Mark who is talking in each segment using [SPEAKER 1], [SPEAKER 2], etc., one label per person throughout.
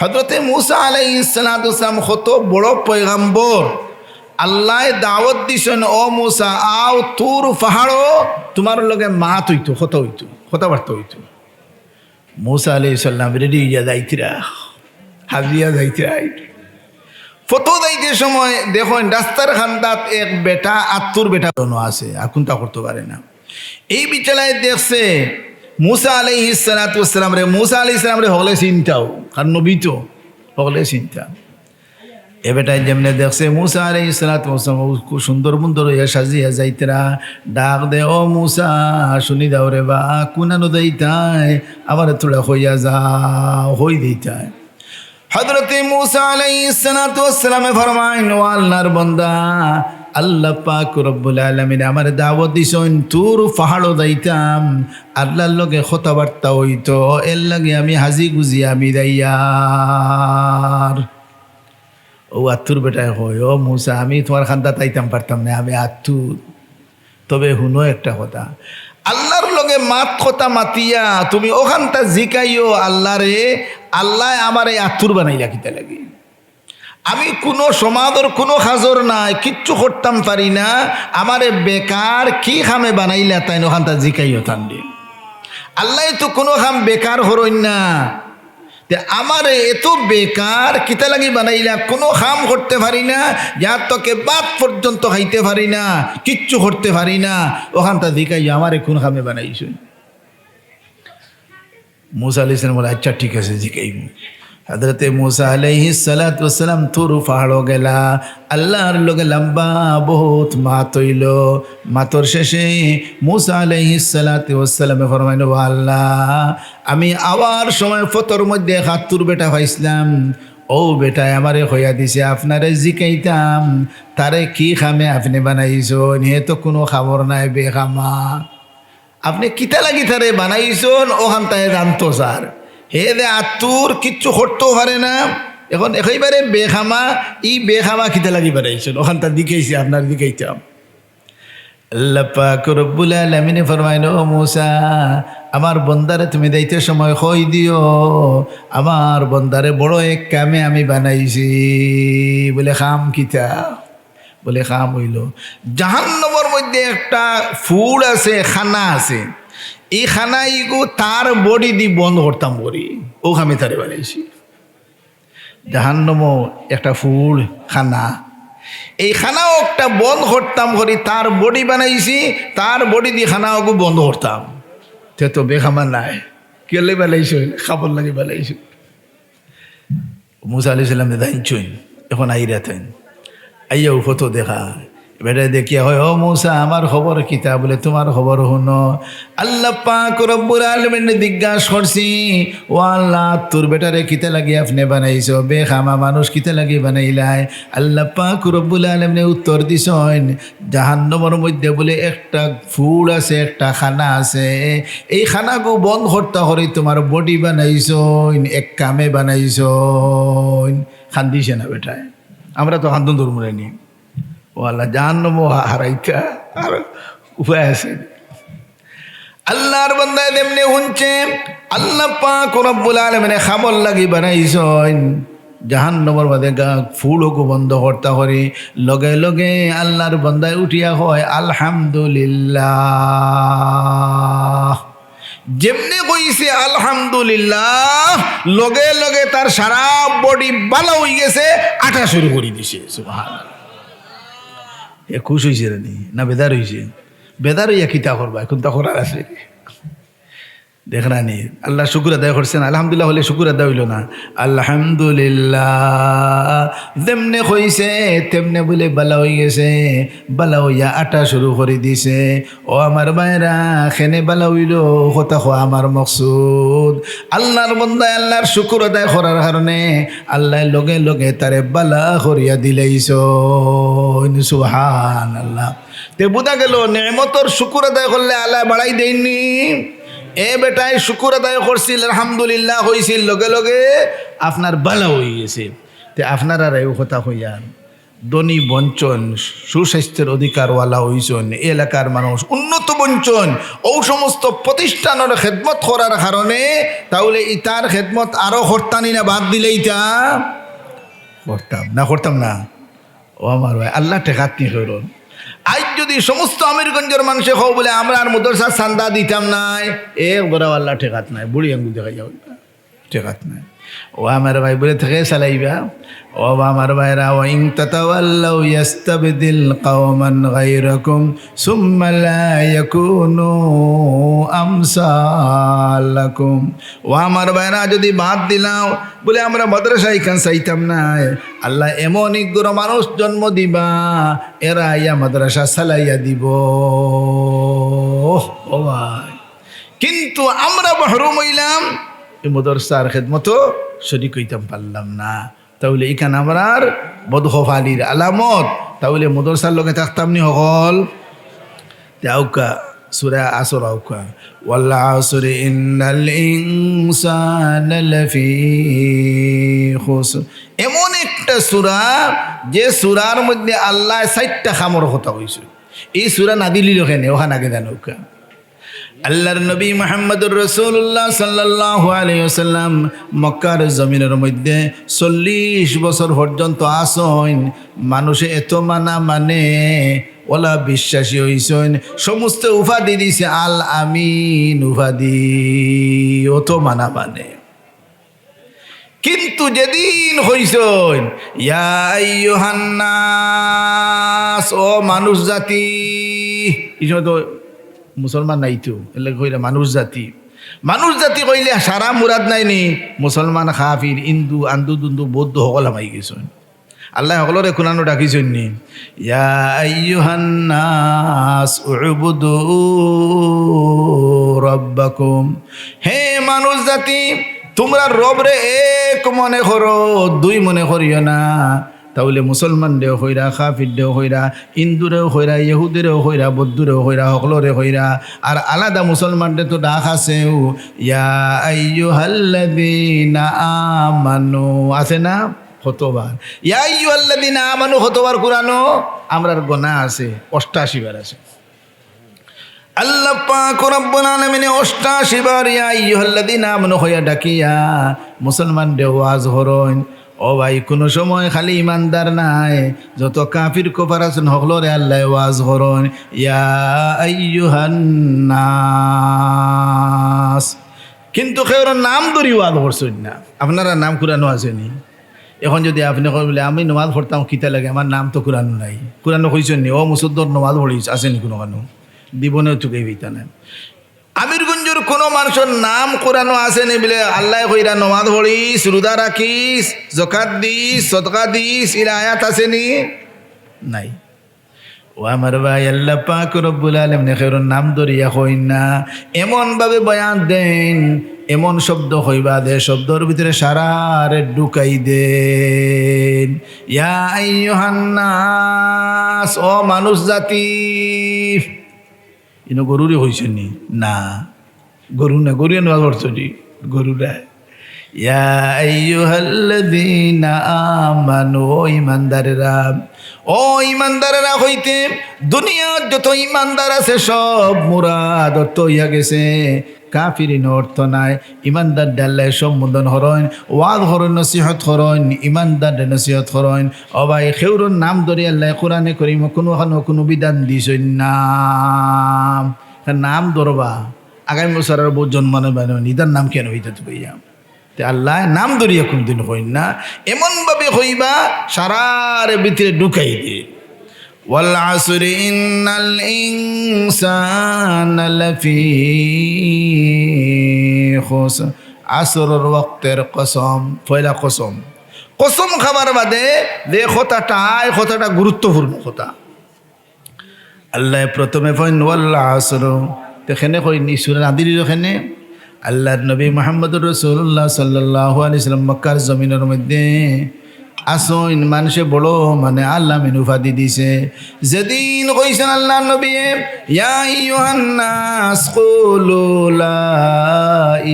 [SPEAKER 1] হজরতে মুসা আলাই ইসলাম কত বড় পয়গাম্বর। আল্লাহ দাওয়াত দিছেন, ও মুসা, আও তোর পাহাড়ো, তোমার লগে মাত হইতো কত হইতো, কথাবার্তা হইতো। মুসা আলাই ইসলাম রেডি হইয়া যাইতিরা হাজিয়া যাইতিরা। ফটো যাইতে সময় দেখুন রাস্তার খান্দাত এক বেটা আত্মুর বেটা আছে এখন তা করতে পারে না। এই বিচালায় দেখছে মুসা আলাই ইসালাতাম রে, মুসা আলাই ইসলাম রে হলে চিন্তাও, কারণ নবী তো, হলে চিন্তা। এ বেটায় যেমনে দেখছে মুসা আলাই ইসালাতাম খুব সুন্দর সুন্দর হইয়া সাজিয়া যাইতেরা। ডাক দে, ও মুসা, শুনি দাও রে বা, কুনানো দেইতাই, আবার তোরা হইয়া যা হই দিতায় হজরত মুসা আলাই আলাইসালামে ফরমাইন ও আল্লাহর বন্দা আল্লাহ পাক রব্বুল আলমিন আমার দাওয়াত দিছন, তোর পাহাড়ও যাইতাম। আল্লাহর লগে কথাবার্তা হইতো, এর লাগে আমি হাজি গুজি, আমি দাইয়ার। ও আত্মুর বেটায় হয়, ও মুসা, আমি তোমার খান্দা তাইতাম পারতাম না, আমি আত্মুর তবে শুনো একটা কথা, আল্লাহর লগে মাত কথা মাতিয়া, তুমি ওখানটা জিকাইও আল্লাহ রে আল্লাহ আমার এই আত্মুর বানাই কিতা লাগে? আমি কোনো সমাদর, কোনো খাজর নাই, কিচ্ছু করতাম পারি না। আমারে বেকার, কি খামে বানাইলা তাই ওখানটা জিকাইও তান্ডে আল্লাহ তো কোনো খাম বেকার হরইন না। তে আমার এত বেকার, কিতা লাগি বানাইলা, কোনো খাম করতে পারি না যার তোকে বাদ পর্যন্ত খাইতে পারি না, কিচ্ছু করতে পারি না। ওখানটা দিকাই আমারে কোন খামে বানাইছ মুসা আলি বলে আচ্ছা ঠিক আছে জিকাই হজরতে মুসা আলাইহি সালাম থুরু পাহাড় গেলা। আল্লাহর লগে লম্বা বহুত মাত হইল। মাতর শেষে মুসা আলাইহি সালামে ফরমাইল, "ও আল্লাহ, আমি আবার সময় ফতর মধ্যে হাতুর বেটা পাইছিলাম। ও বেটায় আমারে হইয়া দিছে, আপনারে জিকাইতাম। তারে কি খামে আপনি বানাইছ নিয়ে তো কোনো খবর নাই বেখামা আপনি কিতা লাগি তারে বানাইছন? ওখান তাই জানতো স্যার। হে দে আত্মুর কিচ্ছু করতেও পারে না। এখন একেবারে বেখামা ই বেখামা কিতা লাগি বানাইছেন ওখান তার দিকেইছি আপনার রব্বুল আলামিনে ফরমাইল, ও মুসা, আমার বন্দারে তুমি দাইতে সময় কই দিও? আমার বন্দারে বড় এক কামে আমি বানাইছি। বলে, খাম কিতা? বলে, খাম হইল। জাহান্নবর মধ্যে একটা ফুড আছে, খানা আছে। এই খানা ইগু তার বডি দি বন্ধ করতাম করি ও আমি তারে বানাইছি। জাহান্নম একটা ফুল খানা। এই খানাও একটা বন্ধ করতাম করি, তার বডি বানাইছি, তার বডি দিয়ে খানাও বন্ধ করতাম। তে তো বেখামা নাই। কেলে বেলাইছ খাবার লাগে বেলাইছ মুসা আলি সাল্লাম দাইছই এখন আইরা থাইন আইয়াও ফটো দেখা। বেটা দেখিয়া হয় ও মৌসা, আমার খবর কিতা বলে, তোমার খবর শুনো। আল্লাহ পাক রব্বুল আলমিন জিজ্ঞাসা করছি, ও আল্লাহ, তোর বেটারে কিতা লাগি আপনি বানাইছ? বে খামা মানুষ কিতা লাগি বানাইলাই? আল্লাহ পাক রব্বুল আলমিনে উত্তর দিছন, জাহান্নমর মধ্যে বলে, একটা ফুল আছে, একটা খানা আছে। এই খানাগু বন্ধ করতে করে তোমার বডি বানাইছ এক কামে বানাইছ খান্দিছে না বেটায়। আমরা তো হান্দন ধর্মরে নিই ও আল্লাহ জাহান্নম হারাইতা উপায় আছে। আল্লাহর বন্দায় তেমনি শুনছে, আল্লাহ পাক রব্বুল আলমিনে খাবর লাগি বানাইছন। জাহান্নমর মধ্যে গা ফুলকো বন্ধ করতে করে, লগে লগে আল্লাহর বন্দায় উঠিয়া হয় আলহামদুলিল্লাহ। যেমনি কইছে, আলহামদুলিল্লাহ, লগে লগে তার সারা বডি বালা হয়ে গেছে আটা শুরু করে দিছে। সুবহানাল্লাহ। এ খুশ হয়েছে রে নি, না বেদার হয়েছে বেদার হইয়া কিতা করবা? এখন তখন আর আছে। দেখ নি আল্লাহ শুকুর আদায় করছেন, আলহামদুলিল্লাহ হলে শুকুর আদায় হইল না। আলহামদুলিল্লাহ তেমনে হইছে, তেমনে বলে বালা হয়ে গেছে, বালা হইয়া আটা শুরু করে দিছে। ও আমার মায়েরা, খেনে বালা হইল, কথা খোয়া আমার মকসুদ। আল্লাহর বন্দায় আল্লাহর শুকুর আদায় করার কারণে আল্লাহ লগে লগে তারে বালা করিয়া দিলেইছ। সুহান আল্লাহ তে বোঝা গেল নেমতর শুকুর আদায় করলে আল্লাহ বাড়াই দেয়নি এ বেটায় শুকুর আদায় করছিল, আলহামদুলিল্লাহ হয়েছিল লগে লগে আপনার বালা হয়ে গেছে। তে আপনার আর এই কথা হইয়ান ধনী, বঞ্চন, সুস্বাস্থ্যের অধিকারওয়ালা হইছন এলাকার মানুষ, উন্নত বঞ্চন, ও সমস্ত প্রতিষ্ঠানের খেদমত করার কারণে, তাহলে ইতার খেদমত আরও হরতানি না বাদ দিলে ইটা করতাম। না করতাম না। ও আমার ভাই, আল্লাহ টেকাত নি হইরন আজ যদি সমস্ত আমিরগঞ্জের মানুষে হও বলে আমরা আর মদরসা সান্দা দিতাম নাই, এ বড় আল্লাহ ঠেকাত নাই, বুড়ি আঙ্গুল দেখা যাবে। ঠেকাত নাই। ও আমার ভাই বলে থেকে চালাইবা। ও আমার ভাইরা ও ইং তাতাওয়াল্লাউ ইয়াস্তাবদিল কওমান গায়রাকুম সুম্মা লা ইয়াকুনু আমসালাকুম। ও আমার ভাইরা, যদি বাদ দিলাও। বলে, আমরা মাদ্রাসা এখান চাইতাম না? আল্লাহ এমন ইগ্র মানুষ জন্ম দিবা, এরা ইয়া মাদ্রাসা চালাইয়া দিব। ও কিন্তু আমরা বাহরুম হইলাম। এই মদরসার খেদমতো শরিক হইতাম পারলাম না। তাহলে এখানে আমার আর বদহফালির আলামত। তাহলে মদরসার লগে থাকতাম নি হকল আউকা সুরা আসর আউকা ওয়াল্লা আসরে ইন্নাল ইনসানা লাফি খুসর। এমন একটা সূরা, যে সূরার মধ্যে আল্লাহ ষাটটা খামর কথা কইছে এই সূরা না দিলিল ওখানে ওখানে আগে জানুকা আল্লাহর নবী মোহাম্মদুর রসুল্লাহ সাল্লাহ আলাইসাল্লাম মক্কার জমিনের মধ্যে চল্লিশ বছর পর্যন্ত আসন মানুষে এত মানা মানে ওলা বিশ্বাসী হইছেন। সমস্ত উপাধি দিছে, আল আমিন উপাধি। অত মানা মানে। কিন্তু যেদিন হইছেন ইয়াহান্নাস ও মানুষ জাতি তো মুসলমান নাই তো, এলে কইলে মানুষ জাতি। মানুষ জাতি কইলে সারা মুরাদ নাই নি, মুসলমান খাফির ইন্দু আন্দু দুন্দু বৌদ্ধ সকল হামাই গেছেন। আল্লাহ সকলরে কোনানো ডাকিছেন নি। রব্বাকুম। হে মানুষ জাতি, তোমরা রবরে এক মনে করো, দুই মনে করিও না। তাহলে মুসলমান দেও হইরা খাফির দেও হইরা ইন্দুরেও হইরা, ইহুদিরেও হইরা, বৌদ্ধরেও হইরা সকলরে হইরা। আর আলাদা মুসলমানদের তো ডাক আছেও। ইয়া আছে না? হতবার আইয়ুহাল্লাযীনা আমানু হতবার কুরানো আমরার গোনা আছে, অষ্টাশি বার আছে। আল্লাহ পাক রব্বুল আলামিন 88 বার ইয়া আইয়ুহাল্লাযীনা আমানু হইয়া ডাকিয়া মুসলমান দেও ওয়াজ হরইন ও ভাই, কোনো সময় খালি ইমানদার নাই। যত কাফির কোপার আছেন হকলরে আল্লাহ, ওয়াজ করন। ইয়া কিন্তু কেউর নাম ধরি ওয়াজ করছেন না। আপনারা নাম কুরানো আসেনি। এখন যদি আপনি কই বলে, আমি নমাজ পড়তাম, কিতা লাগে? আমার নাম তো কুরানো নাই। কুরানো কইছেন নি, ও মুসুদ্দর নমাজ পড়িস, আসেনি কোনো কানো দিবনেও চুকে হইতা না কোনো মানুষের নাম কোরআন আসেনি বলে। আল্লাহ কইরা নমাজ পড়িস রুদা রাখিস জকাত দিস, সদকা দিস, এর আয়াত আসেনি নাই। ও আমার ভাই, আল্লাহ পাক রব্বুল আলম নেখের নাম ধরিয়া হই না, এমনভাবে বয়ান দেন, এমন শব্দ হইবা দে, শব্দর ভিতরে সারারে ঢুকাই দেন। ইয়া আইয়ুহান্নাস, ও মানুষ জাতি, ইনো গরুরে নি? না। গরু না, গরু এনে করছ নি। গরুরা ইয়া আইয়ুহাল্লাযীনা আমানু, ও ইমানদারেরা হইতে দুনিয়ার যত ইমানদার আছে, সব মুরাদ অর্থ হইয়া গেছে। কাফিরিন অর্থ নাই ইমানদার ডাল্লে সম্বোধন হরইন ওয়াদ হরইন নসিহত হরইন ইমানদার নসিহত হরইন অবাই খেউরুর নাম ধরে আল্লাহ কোরআনে করিম কোনো কোনো বিধান দিছই নাম নাম ধরবা। আগামী বছর আর বহুত জন্মানো বানো নিদার নাম কেন হইতে তো ভাইয়া তে আল্লাহ নাম ধরিয়া কোনদিন হইন না এমনভাবে হইবা সারার ভিতরে ঢুকাই দিয়ে والعصر إن الإنسان لفي خسر আসরের ওয়াক্তের কসম পয়লা কসম কসম খাবার বাদে যে কথাটা এই কথাটা গুরুত্বপূর্ণ কথা আল্লাহ প্রথমে কইন ওয়াল্লা আসর তেখানে কই নিশুরা নাদির ওখানে আল্লাহর নবী মোহাম্মদুর রসুল্লাহ সাল্লাহ আলি সাল্লাম মক্কার জমিনের মধ্যে আসইন মানুষে বড় মানে আল্লাহ মেনুফাদি দিছে। যেদিন কইছেন আল্লাহ নবী, ইয়া ইউহান্নাস কুলু লা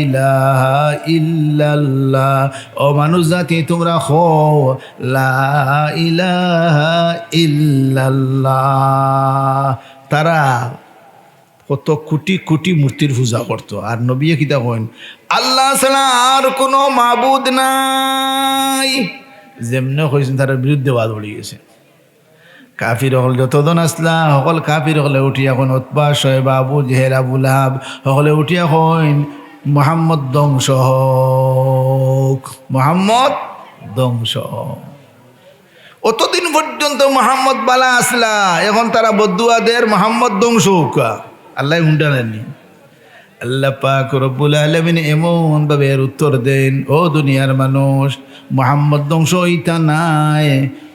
[SPEAKER 1] ইলাহা ইল্লাল্লাহ। ও মানুষ জাতি, তোমরা খো লা ইলাহা ইল্লাল্লাহ। তারা কত কোটি কোটি মূর্তির পূজা করতো। আর নবিয়ে কিতা কইন? আল্লাহ ছাড়া আর কোনো মাবুদ নাই। যেমনে কইছেন, তার বিরুদ্ধে বাদ পড়ে গেছে। কাফির হল যতজন আসলা, সকল কাফির হলে উঠিয়া কোন উৎপা শয়েব আবু জেহের আবু লাভ সকলে উঠিয়া কইন, মোহাম্মদ ধ্বংস হোক, মোহাম্মদ ধ্বংস অতদিন পর্যন্ত মোহাম্মদ বালা আসলা, এখন তারা বদুয়াদের মোহাম্মদ ধ্বংস হোক। আল্লাহ হুন্ডালেননি আল্লাহ পাক রব্বুল আলমিন এমন ভাবে এর উত্তর দেন, ও দুনিয়ার মানুষ, মোহাম্মদ ধ্বংস হইতা নাই,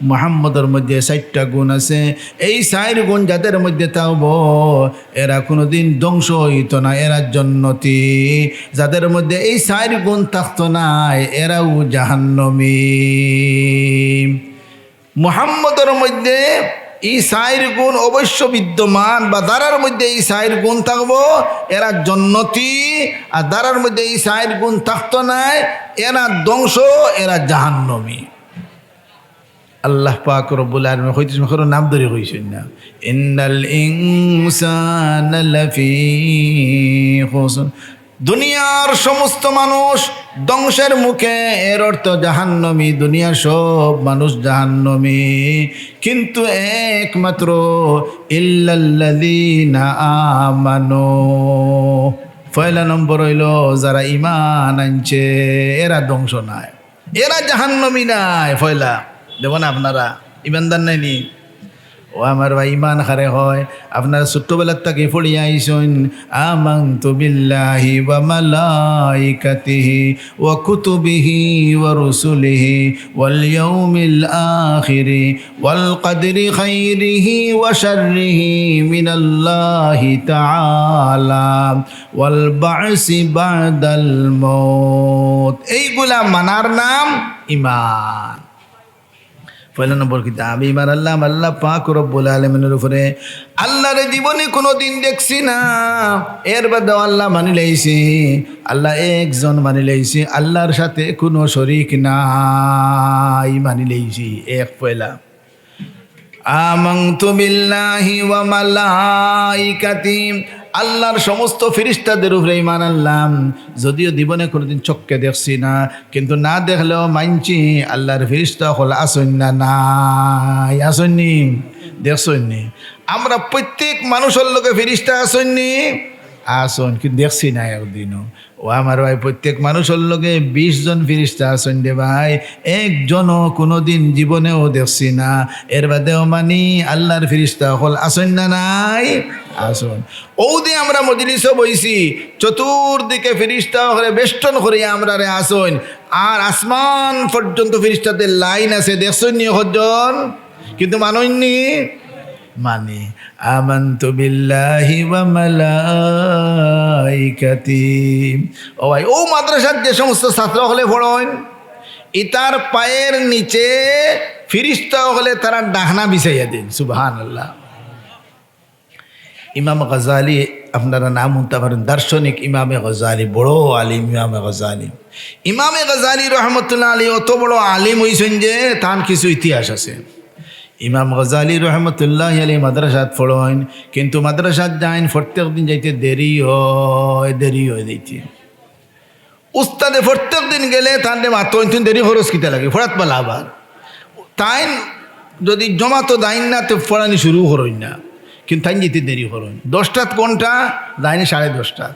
[SPEAKER 1] মোহাম্মদের মধ্যে ষাটটা গুণ আছে। এই চার গুণ যাদের মধ্যে থাকব এরা কোনোদিন ধ্বংস হইত না, এরা জন্নতি। যাদের মধ্যে এই চার গুণ থাকতো নাই, এরাও জাহান্নমী। মুহাম্মদের মধ্যে এই সাইর গুণ অবশ্য বিদ্যমান, বা দারার মধ্যে এই সাইর গুণ থাকব, এরা জন্নতি, আর দারার মধ্যে এই সাইর গুণ থাকতো নাই, এরা ধ্বংস, এরা জাহান্নমী আল্লাহ পাক রব্বুল আলামিন হইতে সময় নাম ধরে কইছেন না। ইন্নাল ইনসানা লাফি খুসর দুনিয়ার সমস্ত মানুষ ধ্বংসের মুখে, এর অর্থ জাহান্নমী, দুনিয়ার সব মানুষ জাহান্নমী। কিন্তু একমাত্র ইল্লাল্লাযীনা আমানো। পয়লা নম্বর হইল, যারা ইমান আনছে, এরা ধ্বংস নাই। এরা জাহান্নমী নাই, পয়লা। দেখুন আপনারা ইমানদার নাইনি ও আমার ভাই, ইমান হারে হয়। আপনারা ছোট্টবেলার তাকে পড়িয়া আইসন আমাং তো বিল্লাহি ওয়া মালাইকাতিহি ওয়া কুতুবিহি ওয়া রুসুলিহি ওয়াল ইয়াউমিল আখিরি ওয়াল কদরি খাইরিহি ওয়া শাররিহি মিনাল্লাহি তাআলা ওয়াল বা'সি বাদাল মউত। এইগুলা মানার নাম ইমান। পয়লা নম্বর কিন্তু আমি ইমান আল্লাহ আল্লাহ পাক রব্বুল আলমিনের উপরে আল্লাহর জীবনে কোনো দিন দেখছি না। এর বাদে আল্লাহ মানি লাইছি, আল্লাহ একজন মানি লাইছি, আল্লাহর সাথে কোনো শরিক নাই মানি লাইছি, এক পয়লা। আমাংতু বিল্লাহি ওয়া মালাইকাতি আল্লাহর সমস্ত ফিরিস্তাদের উপরে ইমান আনলাম। যদিও জীবনে কোনোদিন চক্কে দেখছি না, কিন্তু না দেখলেও মানছি আল্লাহর ফিরিস্তা হল আসন না নাই, আসননি দেখছনি আমরা প্রত্যেক মানুষের লোকে ফিরিস্তা আসননি? আসন কিন্তু দেখছি না একদিনও। ও আমার ভাই, প্রত্যেক মানুষের লগে বিশ জন ফিরিস্তা আসন দে ভাই। একজনও কোনোদিন জীবনেও দেখছি না। এর বাদেও মানি আল্লাহর ফিরিস্তা হল আসন না নাই? আসন ওদি আমরা মজলিসও বইছি, চতুর্দিকে ফিরিস্তা হলে বেষ্টন করিয়া আমরা রে আসন আর আসমান পর্যন্ত ফিরিস্তাদের লাইন আছে, দেখছেন নি হজন কিন্তু মাননি মানে আমন্তু বিল্লাহি ওয়া মালাইকাতি। ও ভাই, ও মাদ্রাসার যে সমস্ত ছাত্র হলে পড়েন ইতার পায়ের নিচে ফিরিস্তা হলে তারা ডাকনা বিছাইয়া দিন সুবহান আল্লাহ ইমাম গজালি, আপনারা নাম শুনতে পারেন, দার্শনিক ইমামে গজালি, বড় আলিম ইমামে গজালি। ইমামে গজালি রহমতুল্লাহ আলী অত বড় আলিম হইছেন যে, তার কিছু ইতিহাস আছে। ইমাম গজালি রহমতুল্লাহ আলী মাদ্রাসাত পড়েন কিন্তু মাদ্রাসাত যাইন প্রত্যেক দিন যাইতে দেরি হয়, দেরি হয়ে যাইতে। উস্তাদে প্রত্যেক দিন গেলে তাহলে মাত্র দেরি খরচ কিতা লাগে, ফরাত পালা আবার তাই যদি জমা তো দাইন না, তো ফড়ানি শুরু করইন না, কিন্তু তাই যেতে দেরি করুন দশটাত কোনটা? দাইনি সাড়ে দশটাত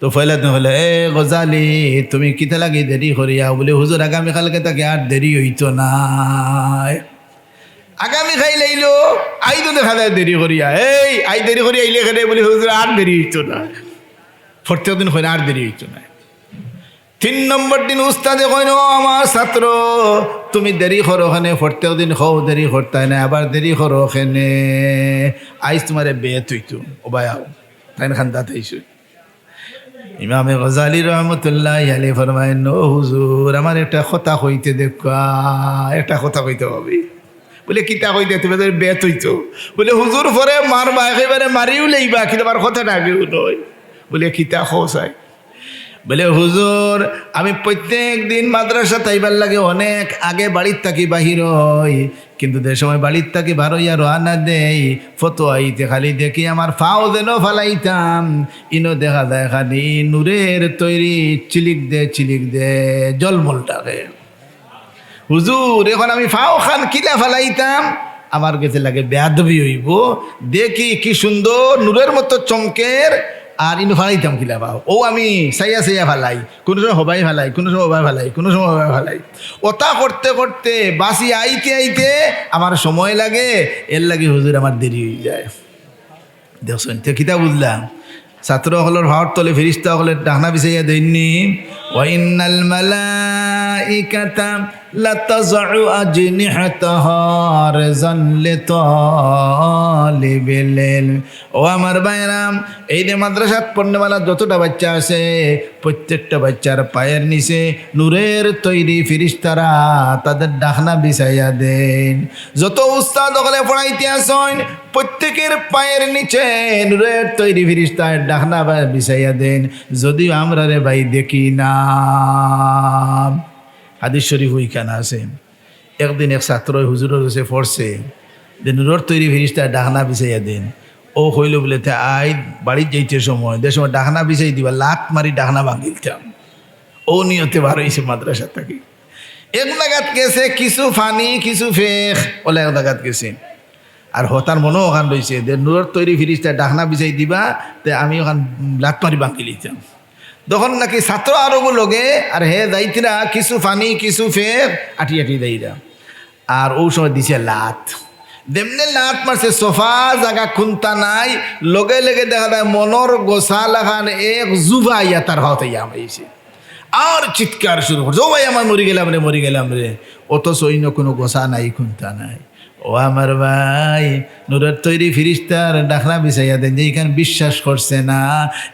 [SPEAKER 1] তো ফয়লা তো হলে, এ গজালি, তুমি কিতে লাগে দেরি করিয়া? বলে, হুজুর, আগামীকালকে তাকে আর দেরি হইতো না আগামী খাই লাইলো আইতো দেখা যায় দেরি করিয়া। এই, আই দেরি করিয়া আইলে খেলে বলে হুজুর, আর দেরি হইতো না। প্রত্যেক দিন হয় আর দেরি হইতো না। তিন নম্বর দিন উস্তাদে কইন আমার ছাত্র, তুমি দেরি করো ওখানে প্রত্যেক দিন হও দেরি করতে না, আবার দেরি করো ওখানে আইস তোমারে বে তুই তো ও আও তাই খান দাঁত আইসু ইমামে গজালি রহমতুল্লাহ আলী ফরমায় নো হুজুর, আমার একটা কথা কইতে দেখা একটা কথা কইতে হবে। বলে, কিতা কইতে, তুমি তো বেত হইতো বলে, হুজুর, পরে মারবা একেবারে মারিও লইবা, কিন্তু আমার কথাটা আগেও নয়। বলে, কিতা খোসাই বলে, হুজুর, আমি প্রত্যেক দিন মাদ্রাসা তাইবার লাগে অনেক আগে বাড়ির থাকি বাহির হই, কিন্তু যে সময় বাড়ির থাকি বার হইয়া রোহানা দেই ফটো আইতে খালি দেখি আমার ফাও যেন ফালাইতাম, ইনো দেখা যায় খালি নূরের তৈরি, চিলিক দে চিলিক দে জলমলটাকে হুজুর, এখন আমি ফাও খান কিলা ফালাইতাম। আমার কাছে লাগে বেয়াদবি হইব। দেখি কি সুন্দর নূরের মতো চমকের। আর ইনু ফালাইতাম কিলা পাও ও আমি সাইয়া সাইয়া ফালাই। কোনো সময় হবাই ফালাই, কোনো সময় হবাই ফালাই, কোনো সময় হবাই ফালাই। ওটা করতে করতে বাসি আইতে আইতে আমার সময় লাগে। এর লাগে হুজুর আমার দেরি হয়ে যায়। দেখছেন, তো কিতা বুঝলাম? ছাত্রসকলের ভাওয়ার তলে ফিরিস্তা সকলের ডাকনা বিচাইয়া দেননি। ওয়াইনাল মালাইকাতা লাতাযউ আজনিহাতাহা রিজান লিতালিবিল ইলম ও আমার বাইরাম এই যে মাদ্রাসাত পণ্যমালা যতটা বাচ্চা আছে, প্রত্যেকটা বাচ্চার পায়ের নিচে নূরের তৈরি ফিরিস্তারা তাদের ডাকনা বিছাইয়া দেন। যত উস্তাদ সকলে পড়াইতে আসেন, প্রত্যেকের পায়ের নিচে নূরের তৈরি ফিরিস্তার ডাকনা বিছাইয়া দেন। যদিও আমরা রে ভাই দেখি না হাদিস শরীফ ওইখানে আছে? একদিন এক ছাত্র হুজুরের কাছে পড়ছে, যে নূরের তৈরি ফিরিস্তার ডাকনা বিছাইয়া দেন। ও হইল বলে আই বাড়ির যাইতে সময়। যে সময় ডাকনা বিছাই দিবা, লাত মারি ডাকনা ভাঙিলতাম ও নিয়তে বার হয়েছে মাদ্রাসা থাকি। এক জায়গাত গেছে কিছু ফানি, কিছু ফেক ওলা এক জায়গাত গেছে। আর হতার মনেও ওখান রয়েছে যে নূরের তৈরি ফিরিস্তা ডাকনা বিছাই দিবা, তে আমি ওখান লাত মারি ভাঙি লিতাম তখন নাকি ছাত্র আরও লগে আর হে দায়িত্রা কিছু ফানি, কিছু ফের, আটি আটি দাইরা আর ও সময় দিছে লাত। দেমনে লাত মারছে, সোফা জাগা খুনতা নাই। লগে লগে দেখা যায়, মনর গোসা লাগান এক জুবা ইয়া তার হতে আমাইছে আর চিৎকার শুরু করছে, ও ভাই, আমার মরি গেলাম রে, মরি গেলাম রে। অত সৈন্য কোনো গোসা নাই, খুনতা নাই। ও আমার ভাই, নুরের তৈরি ফিরিস্তার ডাকনা বিছাইয়া দেন যে এখানে বিশ্বাস করছে না।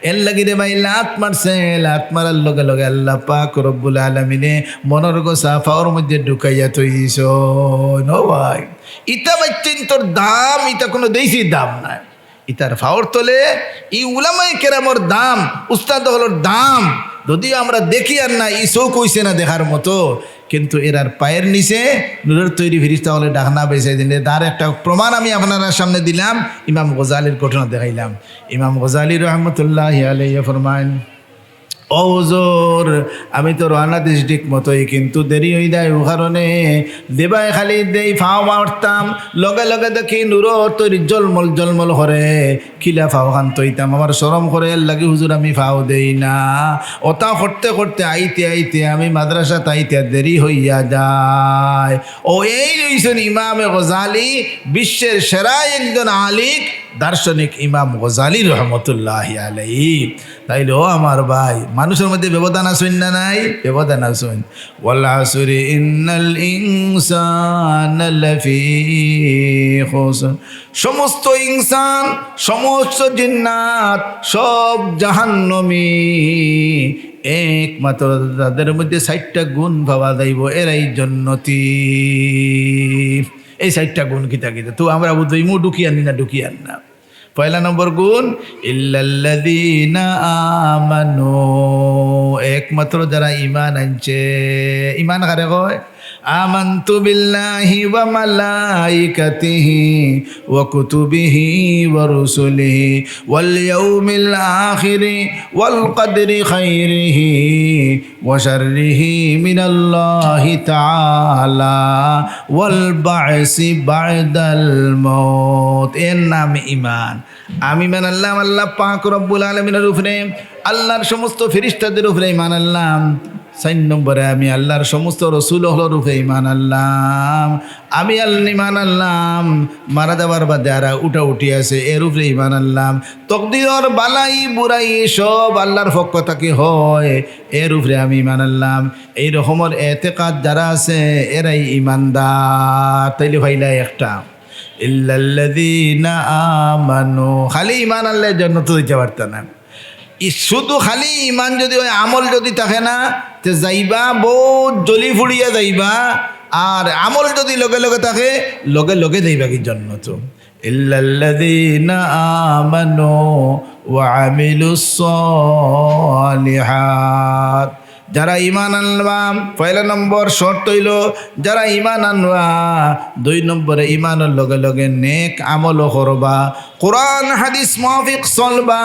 [SPEAKER 1] এর লাগি রে ভাই লাত মারছে, লাত মারার লগে লগে আল্লাহ পাক রব্বুল আলমিনে মনের গোসা ফাওয়ার মধ্যে ঢুকাইয়া তৈরিস ন ভাই ইটা বাচ্চেন তোর দাম, ইতা কোনো দেশি দাম নাই। ইতার ফাওয়ার তোলে ই উলামাই কেরামর দাম, উস্তাদ হলোর দাম, যদিও আমরা দেখি আর না ই চৌক হইছে না দেখার মতো। কিন্তু এরার পায়ের নিচে নুরের তৈরি ফিরিস্তা হলে ডাকনা বেঁচে দিলে। তার একটা প্রমাণ আমি আপনার সামনে দিলাম। ইমাম গজালির ঘটনা দেখাইলাম। ইমাম গজালি রহমতুল্লাহ আলাইয়া ফরমাইন ও হুজুর, আমি তো রানা ডিস্ট্রিক্ট মতোই, কিন্তু দেরি যায় ও কারণে। দেবাই খালি দেই ফাও মারতাম লগে লগে দেখি নুর তৈরি জলমল জলমল করে খিলা ফাও খান তৈতাম, আমার সরম করে লাগে হুজুর আমি ফাও দেই না। ওটা করতে করতে আইতে আইতে আমি মাদ্রাসা তাইতে দেরি হইয়া যায়। ও এই রইছেন ইমামে গজালি, বিশ্বের সেরা একজন আলিক দার্শনিক ইমাম গজালি রহমতুল্লাহ আলাই তাইলে, ও আমার ভাই, মানুষের মধ্যে ব্যবধান আসুন না নাই? ব্যবধান আসুন ওয়াল্লা আসুরি ইন্নাল ইনসান সমস্ত ইনসান, সমস্ত জিন্নাত সব জাহান্নমী। একমাত্র তাদের মধ্যে ষাটটা গুণ ভাবা যাইব, এরাই জন্নতি। এই সাইডটা গুণ কিতা কিতা তো? আমরা ইমু মু ঢুকিয়ান না ঢুকিয়ান না পয়লা নম্বর গুণ, ইল্লাল্লাযীনা আমানু। একমাত্র যারা ইমান আনছে। ইমান কারে কয়? কুতুবিহি ওয়া রুসুলিহি ওয়াল ইয়াউমিল আখিরি ওয়াল কদরি খাইরিহি ওয়া শাররিহি মিনাল্লাহি তাআলা ওয়াল বা'সি বা'দাল মাউত ইমান আমি মান আল্লাহ আল্লাহ পাক রব্বুল আলমিনের উপরে, আল্লাহর সমস্ত ফিরিস্তাদের উপরে ইমান আল্লাহ চার নম্বরে আমি আল্লাহর সমস্ত রসুল হলোর উপরে ইমান আল্লাহ আমি আল্লাহ ইমান আল্লাহ মারা যাবার বাদে আর উঠা উঠি আছে এর উপরে ইমান আল্লাহ তকদির, বালাই বুড়াই সব আল্লাহর পক্ষ থেকে হয় এর উপরে আমি ইমান আল্লাহ এই রকমের এতেকাত যারা আছে, এরাই ইমানদার তাইলে ভাইলাই একটা। ইল্লাল্লাযীনা আমানু। খালি ইমান আল্লাহর জন্য তো দিতে পারত না। শুধু খালি ইমান যদি ওই আমল যদি থাকে না, তে যাইবা, বহুত জলি ফুড়িয়া যাইবা। আর আমল যদি লগে লগে থাকে, লগে লগে যাইবা কি জন্ম তো ইল্লাল্লাযীনা আমানু ওয়া আমিলুস সালিহাত। যারা ইমান আনবা, পয়লা নম্বর শর্ত হইল, যারা ইমান আনবা, দুই নম্বরে ইমানের লগে লগে নেক আমলও করবা। কোরআন, হাদিস মাফিক চলবা।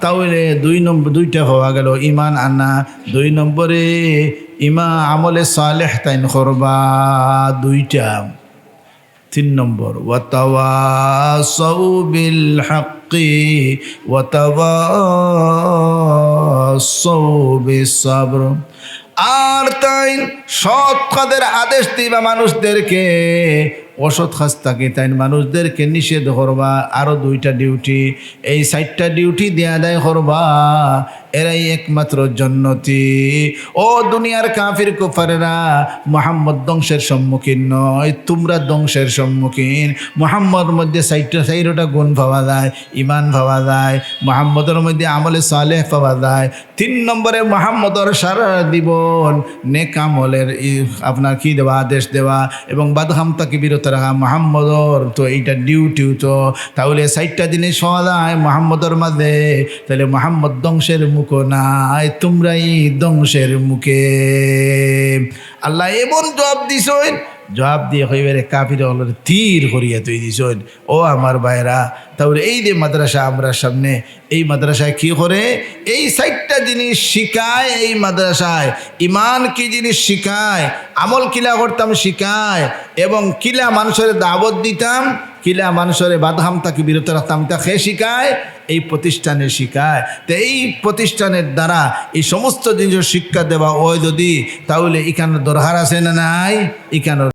[SPEAKER 1] তাহলে দুই নম্বর, দুইটা হওয়া গেল ইমান আনা। দুই নম্বরে ইমা, আমলে সালেহ তাইন করবা। দুইটা। তিন নম্বর, ওয়াতাওয়াসাউ বিল হাক্কি ওয়াতাওয়াসাউ وتواصوا بالصبر. আর তাই সৎ কাদের আদেশ দিবা মানুষদেরকে। অসৎ কাজ থাকে তাই মানুষদেরকে নিষেধ করবা। আরও দুইটা ডিউটি। এই চারটা ডিউটি দেয়া দেয় করবা। এরাই একমাত্র জন্নতি। ও দুনিয়ার কাফির কুফারেরা, মোহাম্মদ ধ্বংসের সম্মুখীন নয়, তোমরা ধ্বংসের সম্মুখীন। মোহাম্মদ মধ্যে সাইটটা সাইরোটা গুণ পাওয়া যায় ইমান পাওয়া যায়, মোহাম্মদের মধ্যে আমলে সালেহ পাওয়া যায়। তিন নম্বরে মোহাম্মদর সারা জীবন নেক আমলের ই- আপনার কি দেওয়া? আদেশ দেওয়া এবং বাদহাম তাকে বিরত রাখা মোহাম্মদর, তো এইটা ডিউটিও তো। তাহলে সাইটটা জিনিস সদায় মোহাম্মদর মাঝে, তাহলে মোহাম্মদ ধ্বংসের মুখ নাই, তোমরাই ধ্বংসের মুখে। আল্লাহ এমন জবাব দিস জবাব দিয়ে হইবারে কাপিরে হলের তীর করিয়া তুই দিস ও আমার ভাইরা তাহলে এই যে মাদ্রাসা আমরা সামনে, এই মাদ্রাসায় কি করে? এই সাইটটা জিনিস শিখায়, এই মাদ্রাসায় ইমান কি জিনিস শিখায়, আমল কিলা করতাম শিখায়, এবং কিলা মানুষের দাবত দিতাম, কিলা মানুষের বাধাম তাকে বিরত রাখতাম, তাকে শিখায়, এই প্রতিষ্ঠানে শিখায়। তো এই প্রতিষ্ঠানের দ্বারা এই সমস্ত জিনিস শিক্ষা দেওয়া হয় যদি, তাহলে এখানে দরকার আছে না নাই? এখানে